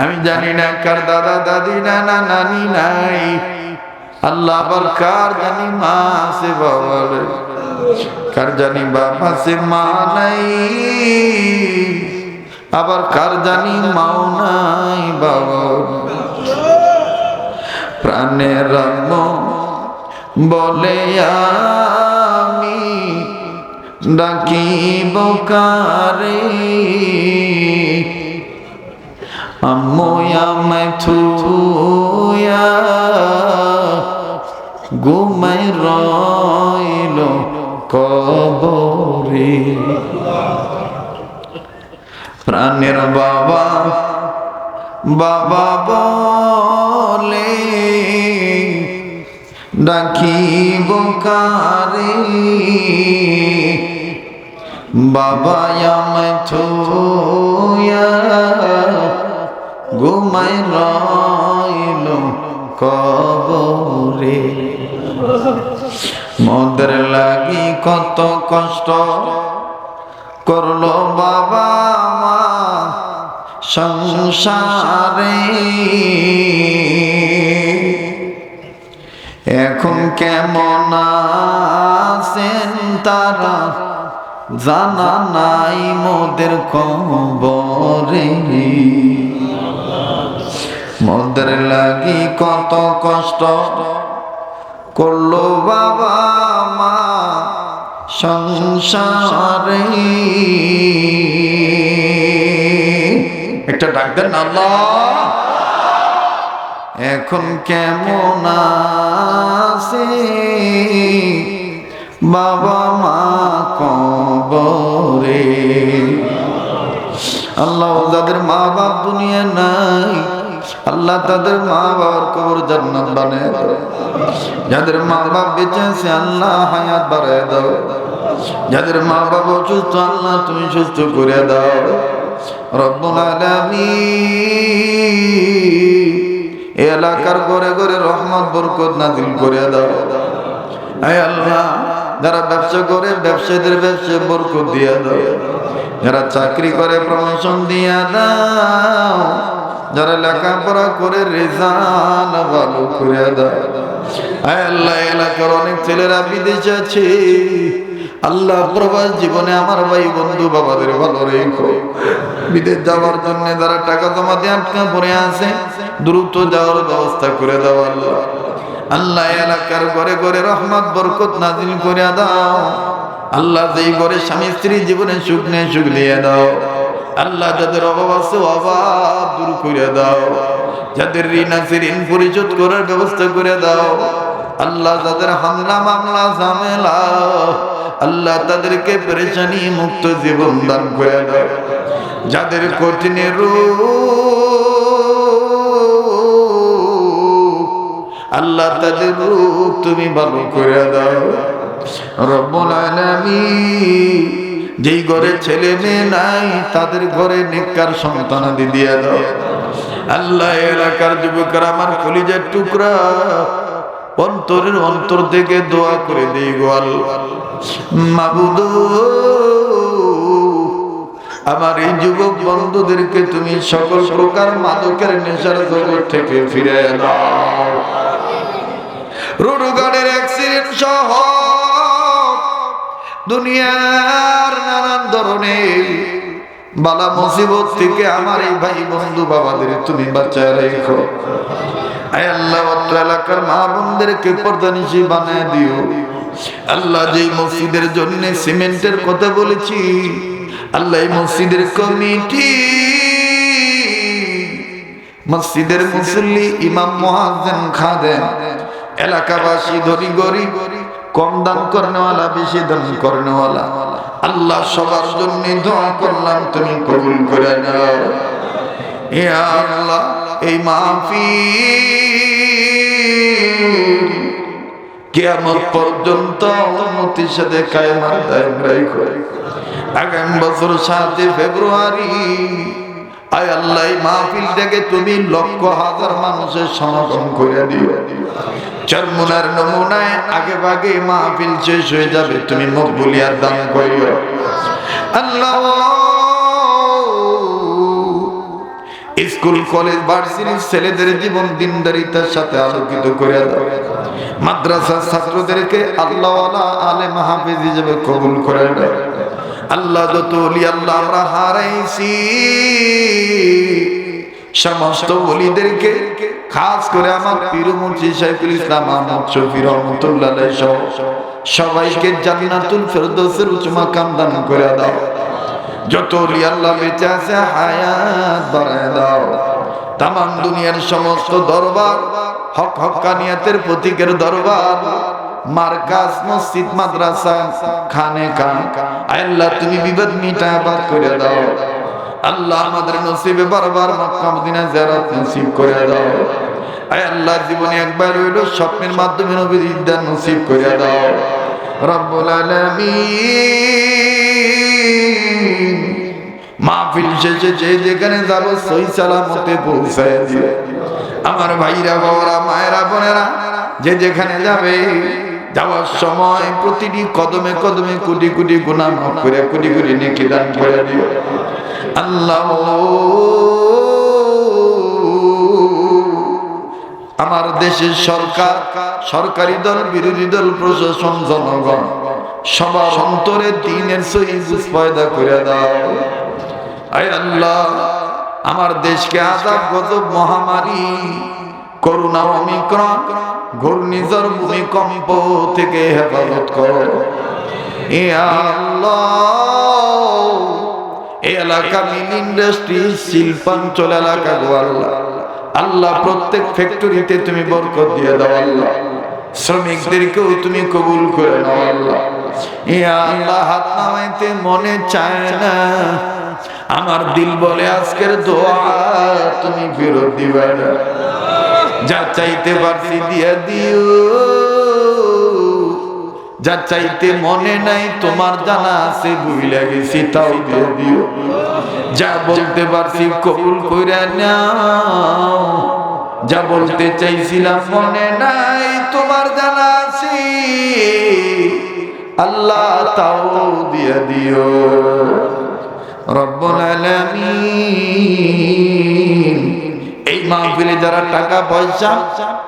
আমি জানি না কার দাদা, দাদি, নানা, নানি নাই। আল্লাহ আবার কার জানি মা আছে, বাবা রে। কার জানি বাবা সে মা নাই। আবার কার জানি মাও নাই, বাবা প্রাণের মন বলে আমি ডাকিব কারে? আম্মু আমায় ঘুমাই রইল কবরে। প্রাণের বাবা বাবা বলে ডাকিব কারে? বাবা আমায় থুয়া ঘুমাই রইল কবরে। মদের লাগি কত কষ্ট করল বাবা মা সংসারে। এখন কেমন আছেন তারা জানা নাই মোদের কবরে। মোদের লাগি কত কষ্ট করল বাবা মা সংসারে। একটা ডাক দেন, আল্লাহ। এখন কেমন আছে? বাবা মা কবরে। আল্লাহ, যাদের মা বাপ দুনিয়া নাই আল্লাহ তাদের মা বাবার কবর জান্নাত বানায় দাও। যাদের মা বাপ বেঁচে আছে, আল্লাহ হায়াত বাড়ায় দাও। যাদের মা বাপ অসুস্থ, আল্লাহ তুমি সুস্থ করে দাও। রব্বুল আলামিন এলাকার ঘরে ঘরে রহমত, বরকত নাজিল করে দাও। আয় আল্লাহ, যারা ব্যবসা করে, ব্যবসায়ীদের ব্যবসা বরকত দিয়ে দাও। যারা চাকরি করে প্রমোশন দিয়ে দাও। যারা লেখাপড়া করে রেজাল ভালো করে দাও আল্লাহ, এলাকার অনেক ছেলেরা বিদেশে আছে। আল্লাহ প্রবাস জীবনে আমার ভাই বন্ধু বাবাদের ভালো রেখো। বিদেশ যাওয়ার জন্য যারা টাকা জমা দিয়ে আটকা পড়ে আছে, দ্রুত যাওয়ার ব্যবস্থা করে দাও আল্লাহ। আল্লাহ, এলাকার ঘরে ঘরে রহমত, বরকত নাজিল করে দাও। আল্লাহ যেই ঘরে স্বামী স্ত্রী জীবনে সুখ নেই, সুখ দিয়ে দাও। আল্লাহ যাদের অভাব আছে, অভাব দূর করে দাও। যাদের ঋণ আছে, ঋণ পরিশোধ করার ব্যবস্থা করে দাও। আল্লাহ যাদের হামলা, মামলা, ঝামেলা, আল্লাহ তাদেরকে পরেশানি মুক্ত জীবন দান করে দাও। যাদের কঠিন আল্লাহ তাদের রূপ তুমি ভালো করে দাও। রব্বুল আলামিন যেই ঘরে ছেলে মেয়ে নাই, তাদের ঘরে নেককার সন্তান দিয়ে দাও। আল্লাহ, এলাকার যুবকরা আমার কলিজার টুকরা অন্তরের অন্তর থেকে দোয়া করে দিই গো আল্লাহ। মাবুদ, আমার এই যুবক বন্ধুদেরকে তুমি সকল প্রকার মাদকের নেশার জগৎ থেকে ফিরে দাও। অ্যাক্সিডেন্ট সহ দুনিয়ার নানান ধরনের বালা মুসিবত থেকে আমার এই ভাই বন্ধু বাবাদের তুমি বাচ্চায় রেখো। এলাকার দিও। আল্লাহ মসজিদের সিমেন্টের কথা বলেছি, আল্লাহ এই মসজিদের কমিটি, মসজিদের মুসল্লি ইমাম মহাজেন খাদেন এলাকাবাসী ধরি গরিব কম দান করনেওয়ালা, বেশি দান করনেওয়ালা। আল্লাহ সবার জন্য দোয়া করলাম, তুমি কবুল করে নাও। এ আল্লাহ, এই মাফি কেয়ামত পর্যন্ত উন্নতির সাথে কায়মার দায়ম রাখো। আগামী বছর সাতই ফেব্রুয়ারি আয় আল্লাহ, এই মাহফিলটাকে তুমি লক্ষ হাজার মানুষের সমাগম করে দিও। চরমুনার নমুনায় আগে ভাগে মাহফিল শেষ হয়ে যাবে, তুমি মকবুলিয়ার দান করিও। আল্লাহ, স্কুল, কলেজ, ভার্সিটির ছেলেদের জীবন দিনদারিতার সাথে আলোকিত করে মাদ্রাসার ছাত্রদেরকে আল্লাহ আলে মাহফিজ হিসেবে কবুল করে দাও। আল্লাহ যত আল্লাহ আমরা হারাইছি। সমস্ত অলিদেরকে খাস করে আমার পীরমুর্শি শাইখুল ইসলাম, আহমদ শফি রহমতুল্লাহ সহ সবাইকে জান্নাতুল ফেরদৌসের উচ্চ মাকাম দান করে দাও। যত অলি আল্লাহ বেঁচে আছে, হায়াত বাড়ায় দাও। তাম দুনিয়ার সমস্ত দরবার, হক হক্কানিয়াতের প্রতীকের দরবার মার্কাজ মসজিদ, মাদ্রাসা, খানে খান। আল্লাহ, তুমি বিবাদ মিটা বাদ করে দাও। আল্লাহ আমাদের নসিবে বারবার মক্কা, মদিনা জিয়ারত নসিব করে দাও। আয় আল্লাহ, জীবনে একবার হইল স্বপ্নের মাধ্যমে নবীর ইদ্দার নসিব করে দাও। রব্বুল আলামিন, মাহফিল শেষে যে যেখানে যাব, সই সালামতে পৌঁছায় দিও আমার ভাইরা, বাবারা, মায়েরা, বোনেরা, যে যেখানে যাবে যাওয়ার সময় প্রতিটি কদমে কদমে কোটি কোটি গুণা করে, কোটি কোটি নেকি দান করে দিও। আল্লাহ। আমার দেশের সরকার, সরকারি দল, বিরোধী দল, প্রশাসন, জনগণ, সবার অন্তরে দিনের সহিত পয়দা করে দাও। আয় আল্লাহ, আমার দেশকে আজাব গজব মহামারী করুণা অমিক্রণ ঘূর্ণিঝড় ভূমিকম্প থেকে হেফাজত করো। এ আল্লাহ এই এলাকা মিল ইন্ডাস্ট্রি, শিল্পাঞ্চল এলাকা গো আল্লাহ। আল্লাহ, প্রত্যেক ফ্যাক্টরিতে তুমি বরকত দিয়ে দাও আল্লাহ। শ্রমিকদেরকেও তুমি কবুল করে নাও আল্লাহ। এ আল্লাহ, হাত নামাইতে মনে চায় না। আমার দিল বলে, আজকের দোয়া তুমি ফেরত দিবে না। যা চাইতে পারছি দিয়া দিও। যা চাইতে মনে নাই, তোমার জানা আছে বুঝলে গেছি, তাও দিয়ে দিও। যা বলতে পারছি, কবুল করে নাও। যা বলতে চাইছিলাম, মনে নাই, তোমার জানা আছে। আল্লাহ তাও দিয়ে দিও। রব্বুল আলামিন মাহফিলে যারা টাকা পয়সা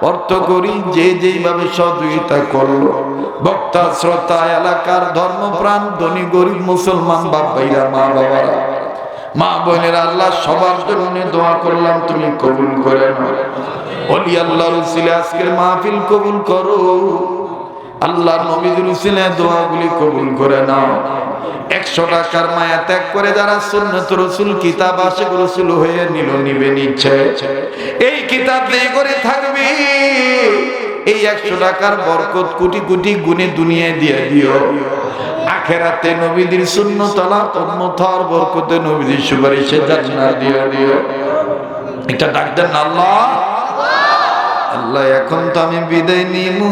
অর্থ করি, যে যেইভাবে সহযোগিতা করল, বক্তা, শ্রোতা, এলাকার ধর্মপ্রাণ, ধনী, গরিব, মুসলমান, বাপ ভাইরা, মা বাবারা, মা বোনের, আল্লাহ সবার জন্য দোয়া করলাম, তুমি কবুল করে অলি আল্লাহ আজকের মাহফিল কবুল করো। আল্লাহ নবীর রসিলে দোয়াগুলি কবুল করে নাও। একশো টাকার মায়া ত্যাগ করে যারা সুন্নত রসুল, কিতাব আশেক রসুল হয়ে নিল, নিবে নিচ্ছে। এই কিতাব দিয়ে করে থাকবে। এই একশো টাকার বরকত কোটি কোটি গুণে দুনিয়ায় দিয়ে দিও। আখেরাতে নবীদের শূন্য তলা তন্মথর বরকতে নবীদের সুপারিশে জান্নাত দিয়ে দিও। এটা ডাক্তার না আল্লাহ। আল্লাহ, এখন তো আমি বিদায় নিমু।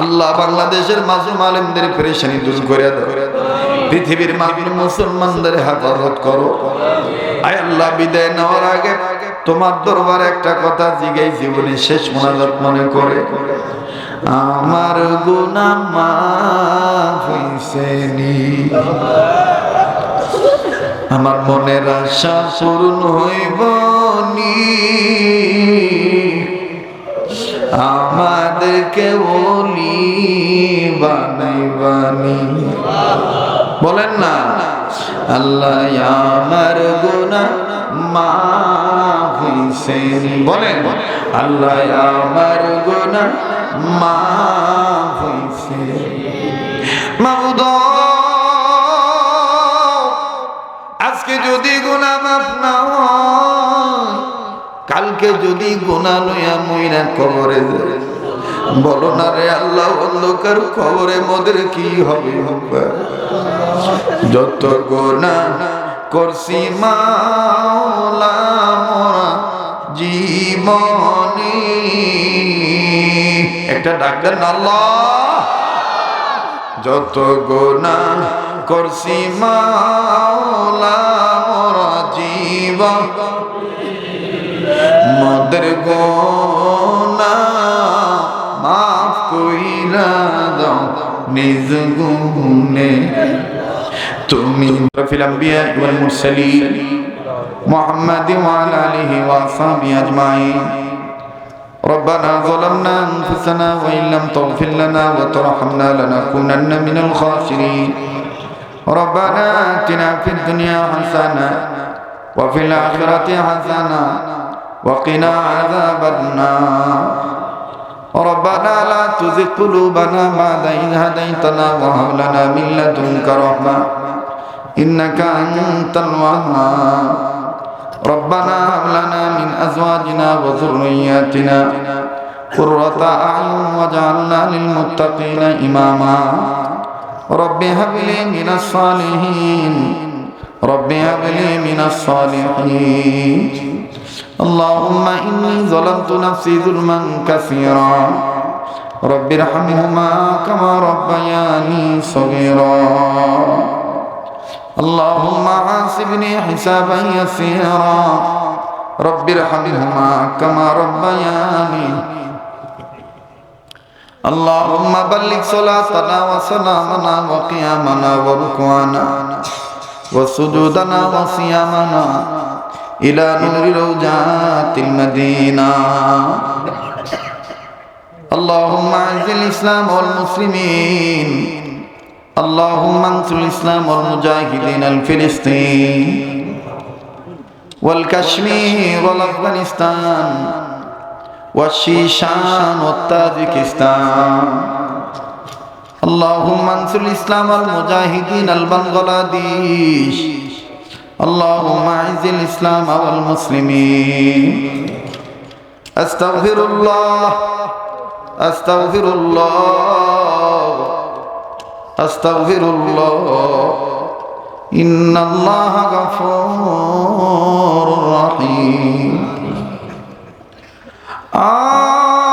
আল্লাহ বাংলাদেশের মাসুম আলেমদের পরেশানি দূর করে দাও। পৃথিবীর মাবির মুসলমানদের হেফাজত করো। আয় আল্লাহ, বিদায় নেওয়ার আগে তোমার দরবার একটা কথা জিগাই জীবনে শেষ মোনাজাত মনে করে। আমার গুনা হইছেনি আমার মনের আশা পূরণ হইব। নি আমাদেরকে ওলি বানাইবানি বলেন না, আল্লাহ আমার গুনা মাফ হইছেন। বলেন, আল্লাহ আমার গুনা মাফ হইছে মাবুদ আজকে যদি গুনা মাফ না হয় কালকে যদি গোনা লইয়া মইরা কবরে। বলো না রে আল্লাহ অন্ধকার খবরে মোদের কি হবে? যত গোনা করছি মাওলা জীবনে। একটা ডাক্তার না আল্লাহ। যত গোনা করছি মাওলা জীবন মদের গোনা মাফ কইরা দাও নিজ গুনে তুমি في الأنبياء والمرسلين محمد وعلى آله وأصحابه أجمعين ربنا ظلمنا أنفسنا وإن لم تغفر لنا وترحمنا لنكونن من الخاسرين ربنا آتنا في الدنيا حسنة وفي الآخرة حسنة وقنا عذاب النار ربنا لا تزغ قلوبنا بعد إذ هديتنا وهب لنا من لدنك رحمة إنك أنت الوهاب ربنا هب لنا من أزواجنا وذرياتنا قرة أعين واجعلنا للمتقين إماما رب هب لي من الصالحين رب هب لي من الصالحين اللهم إني ظلمت نفسي ظلما كثيرا. رب ارحمهما كما ربياني صغيرا. اللهم عاصبني حسابا يسيرا. رب ارحمهما كما ربياني. اللهم بلغ صلاتنا وسلامنا وقيامنا وركوعنا وسجودنا وصيامنا. إلى نور روجات المدينة اللهم أعز الإسلام والمسلمين اللهم انصر الإسلام والمجاهدين الفلسطين والكشمير والأفغانستان والشيشان والتاجكستان اللهم انصر الإسلام والمجاهدين البنغلاديش اللهم اعز الإسلام والمسلمين. أستغفر الله. أستغفر الله. أستغفر الله. إن الله غفور رحيم. آه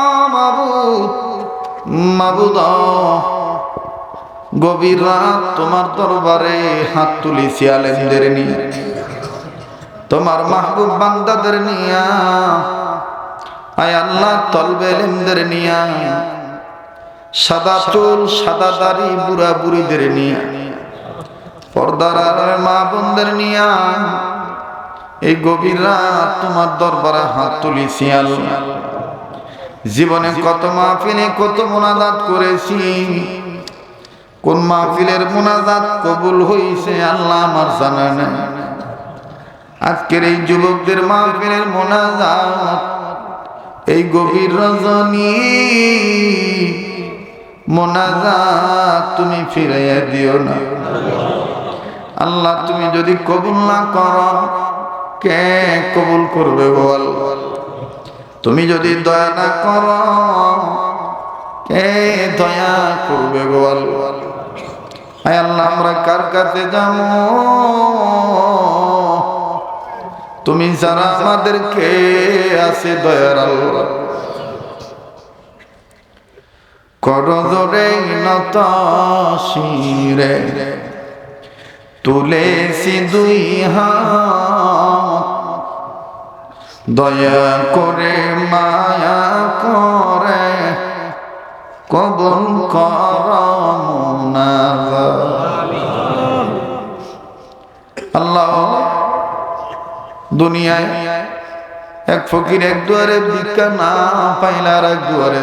مبود آه গভীর রাত তোমার দরবারে হাত তুলেছি আলেমদের নিয়ে, তোমার মাহবুব বান্দাদের নিয়া, আয় আল্লাহ তলবে আলেমদের নিয়া, সাদা চুল, সাদা দাড়ি, বুড়া বুড়িদের নিয়া, পর্দার মা বোনদের নিয়া, এই গভীর রাত তোমার দরবারে হাত তুলেছি আল্লাহ। জীবনে কত মাহফিলে কত মোনাজাত করেছি কোন মাহফিলের মোনাজাত কবুল হইছে আল্লাহ আমার জানা নেই আজকের এই যুবকদের মাহফিলের মোনাজাত, এই গভীর রজনী মোনাজাত তুমি ফিরাইয়া দিও না। আল্লাহ তুমি যদি কবুল না করো, কে কবুল করবে বল? তুমি যদি দয়া না করো, কে দয়া করবে বল? আল্লাহ, আমরা কার কাছে যাব? তুমি যারা আমাদেরকে আছে দয়ার আল্লাহ। করজরে নত শিরে তুলেছি দুই হাত। দয়া করে মায়া করে। কবল দুনিয়ায় এক ফকির এক দুয়ারে ভিক্ষা না পাইলে আর এক দুয়ারে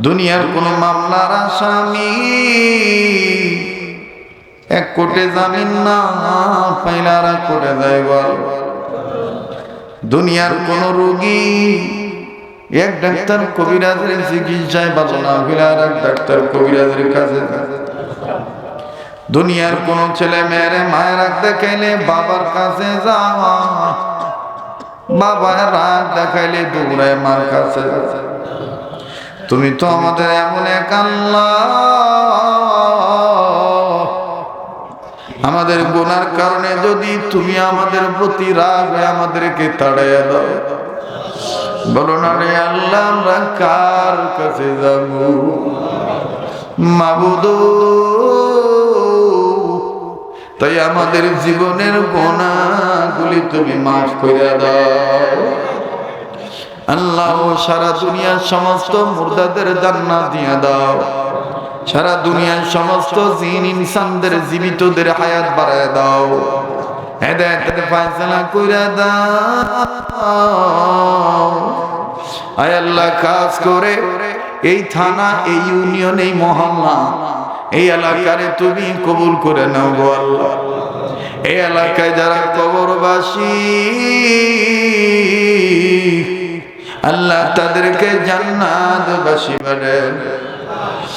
দুনিয়ার কোন মামলার আসামি এক কোটে জামিন না পাইলে আর কোটে যায় বল দুনিয়ার কোন রোগী এক ডাক্তার কবিরাজের চিকিৎসায় ভালো না হইলে আর এক ডাক্তার কবিরাজের কাছে যায়। দুনিয়ার কোন ছেলে মেয়েরে মায়ের রাগ দেখাইলে বাবার কাছে যাওয়া, বাবার রাগ দেখাইলে দৌড়ায় মার কাছে। তুমি তো আমাদের এমন এক আমাদের গোনার কারণে যদি তুমি আমাদের প্রতি রাগ আমাদেরকে তাড়াইয়া দাও, বলো না রে আল্লাহ, আমরা কার কাছে যাব? মাবুদু তাই আমাদের জীবনের গোনাগুলি তুমি মাফ করে দাও। আল্লাহ সারা দুনিয়ার সমস্ত মুর্দাদের জান্নাত দিয়ে দাও। সারা দুনিয়ার সমস্ত জিন ইনসানদের জীবিতদের হায়াত বাড়ায় দাও। হেদায়েতের ফয়সালা কইরা দাও। আয় আল্লাহ কাজ করে এই থানা, এই ইউনিয়ন, এই মহল্লা। এই এলাকারে তুমি কবুল করে নাও গো আল্লাহ। এই এলাকায় যারা কবরবাসী, আল্লাহ তাদেরকে জান্নাতবাসী বানায়।